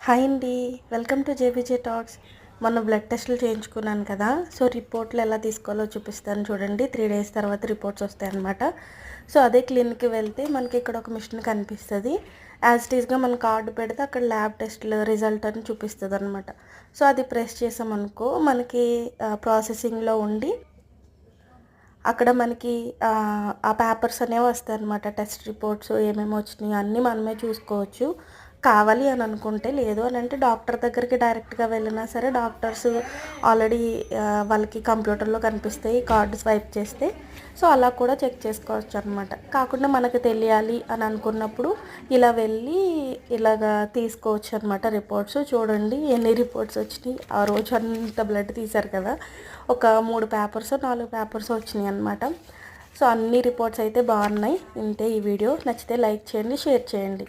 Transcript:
Hi అండి. Welcome to J B J talks. మొన్న blood టెస్టులు చేయించుకున్నాను కదా సో రిపోర్ట్లు ఎలా తీసుకోవాలో చూపిస్తాను చూడండి. త్రీ డేస్ తర్వాత రిపోర్ట్స్ వస్తాయి అనమాట సో అదే క్లినిక్కి వెళ్తే మనకి ఇక్కడ ఒక మిషన్ కనిపిస్తుంది. యాజ్ ఇట్ ఈస్గా మన కార్డు పెడితే అక్కడ ల్యాబ్ టెస్ట్లు రిజల్ట్ అని చూపిస్తుంది అనమాట సో అది ప్రెస్ చేసామనుకో మనకి ప్రాసెసింగ్లో ఉండి అక్కడ మనకి ఆ, ఆ పేపర్స్ అనేవి వస్తాయి అనమాట టెస్ట్ రిపోర్ట్స్ ఏమేమి వచ్చినాయి అన్నీ మనమే చూసుకోవచ్చు. కావాలి అని అనుకుంటే లేదు అని అంటే డాక్టర్ దగ్గరికి డైరెక్ట్గా వెళ్ళినా సరే డాక్టర్స్ ఆల్రెడీ వాళ్ళకి కంప్యూటర్లో కనిపిస్తాయి కార్డు స్వైప్ చేస్తే సో అలా కూడా చెక్ చేసుకోవచ్చు అనమాట కాకుండా మనకు తెలియాలి అని అనుకున్నప్పుడు ఇలా వెళ్ళి ఇలాగా తీసుకోవచ్చు అనమాట రిపోర్ట్స్. చూడండి ఎన్ని రిపోర్ట్స్ వచ్చినాయి. ఆ రోజు అంత బ్లడ్ తీశారు కదా. ఒక మూడు పేపర్స్ నాలుగు పేపర్స్ వచ్చినాయి అనమాట సో అన్ని రిపోర్ట్స్ అయితే బాగున్నాయి. ఇంతే ఈ వీడియో. నచ్చితే లైక్ చేయండి షేర్ చేయండి.